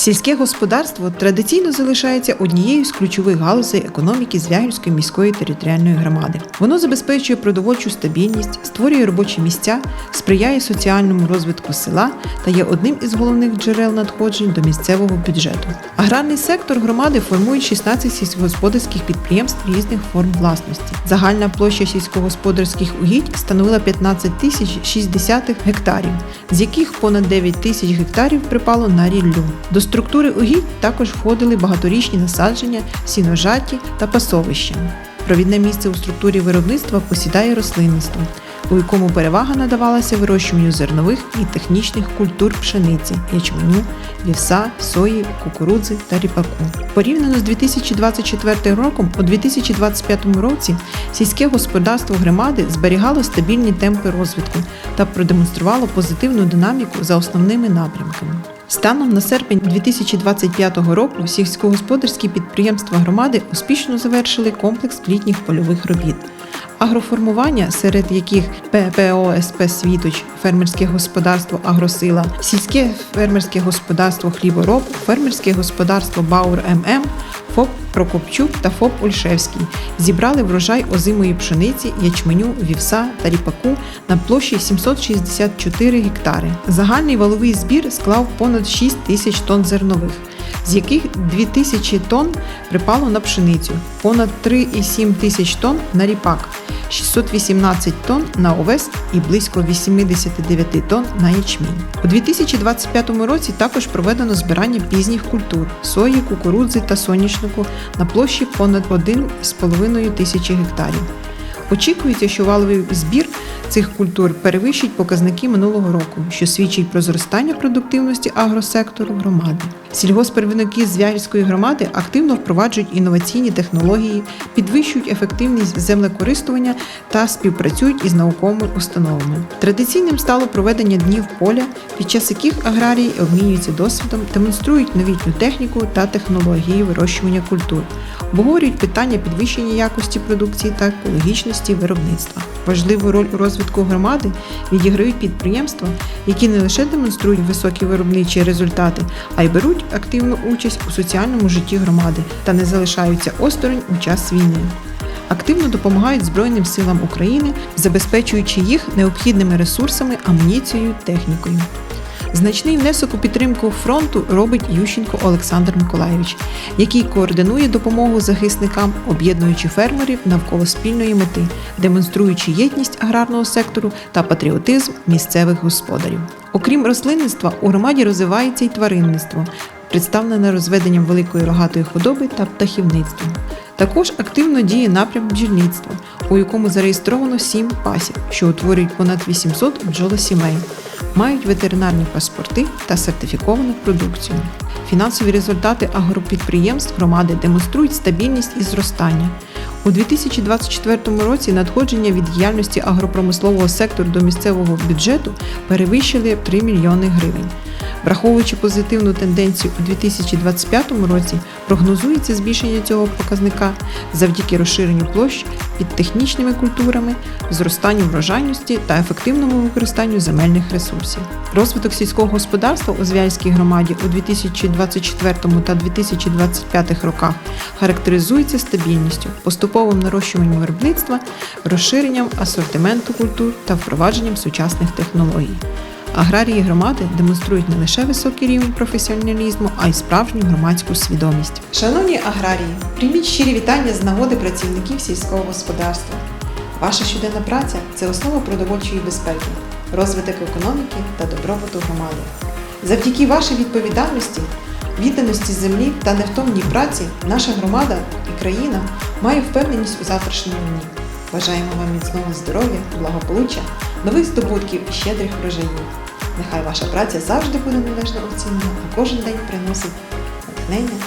Сільське господарство традиційно залишається однією з ключових галузей економіки Звягільської міської територіальної громади. Воно забезпечує продовольчу стабільність, створює робочі місця, сприяє соціальному розвитку села та є одним із головних джерел надходжень до місцевого бюджету. Аграрний сектор громади формує 16 сільськогосподарських підприємств різних форм власності. Загальна площа сільськогосподарських угідь становила 15 тисяч 60 гектарів, з яких понад 9 тисяч гектарів припало на ріллю. Структури угідь також входили багаторічні насадження, сіножаті та пасовища. Провідне місце у структурі виробництва посідає рослинництво, у якому перевага надавалася вирощуванню зернових і технічних культур пшениці, ячменю, вівса, сої, кукурудзи та ріпаку. Порівняно з 2024 роком, у 2025 році сільське господарство громади зберігало стабільні темпи розвитку та продемонструвало позитивну динаміку за основними напрямками. Станом на серпень 2025 року сільськогосподарські підприємства громади успішно завершили комплекс літніх польових робіт. Агроформування, серед яких ППО СП Світоч, фермерське господарство Агросила, сільське фермерське господарство Хлібороб, фермерське господарство Баур ММ, ФОП Прокопчук та ФОП Ольшевський зібрали врожай озимої пшениці, ячменю, вівса та ріпаку на площі 764 гектари. Загальний валовий збір склав понад 6 тисяч тонн зернових, з яких 2 тисячі тонн припало на пшеницю, понад 3,7 тисяч тонн на ріпак, 618 тонн на овес і близько 89 тонн на ячмінь. У 2025 році також проведено збирання пізніх культур сої, кукурудзи та соняшнику на площі понад 1,5 тисячі гектарів. Очікується, що валовий збір цих культур перевищить показники минулого року, що свідчить про зростання продуктивності агросектору громади. Сільгосппервівники з Звягільської громади активно впроваджують інноваційні технології, підвищують ефективність землекористування та співпрацюють із науковими установами. Традиційним стало проведення днів поля, під час яких аграрії обмінюються досвідом, демонструють новітню техніку та технології вирощування культур, обговорюють питання підвищення якості продукції та екологічності виробництва. Важливу роль у розвитку громади відіграють підприємства, які не лише демонструють високі виробничі результати, а й беруть активну участь у соціальному житті громади та не залишаються осторонь у час війни. Активно допомагають Збройним силам України, забезпечуючи їх необхідними ресурсами, амуніцією, технікою. Значний внесок у підтримку фронту робить Ющенко Олександр Миколайович, який координує допомогу захисникам, об'єднуючи фермерів навколо спільної мети, демонструючи єдність аграрного сектору та патріотизм місцевих господарів. Окрім рослинництва, у громаді розвивається й тваринництво, представлене розведенням великої рогатої худоби та птахівництвом. Також активно діє напрям бджільництва, у якому зареєстровано сім пасів, що утворюють понад 800 бджолосімей, мають ветеринарні паспорти та сертифіковану продукцію. Фінансові результати агропідприємств громади демонструють стабільність і зростання. У 2024 році надходження від діяльності агропромислового сектору до місцевого бюджету перевищили 3 мільйони гривень. Враховуючи позитивну тенденцію у 2025 році, прогнозується збільшення цього показника завдяки розширенню площ під технічними культурами, зростанню врожайності та ефективному використанню земельних ресурсів. Розвиток сільського господарства у Звяльській громаді у 2024 та 2025 роках характеризується стабільністю, поступовим нарощуванням виробництва, розширенням асортименту культур та впровадженням сучасних технологій. Аграрії громади демонструють не лише високий рівень професіоналізму, а й справжню громадську свідомість. Шановні аграрії, прийміть щирі вітання з нагоди працівників сільського господарства. Ваша щоденна праця це основа продовольчої безпеки, розвиток економіки та добробуту громади. Завдяки вашій відповідальності, відданості землі та невтомній праці наша громада і країна має впевненість у завтрашньому дні. Бажаємо вам міцного здоров'я, благополуччя, нових здобутків і щедрих врожаїв. Нехай ваша праця завжди буде належно оцінена, а кожен день приносить натхнення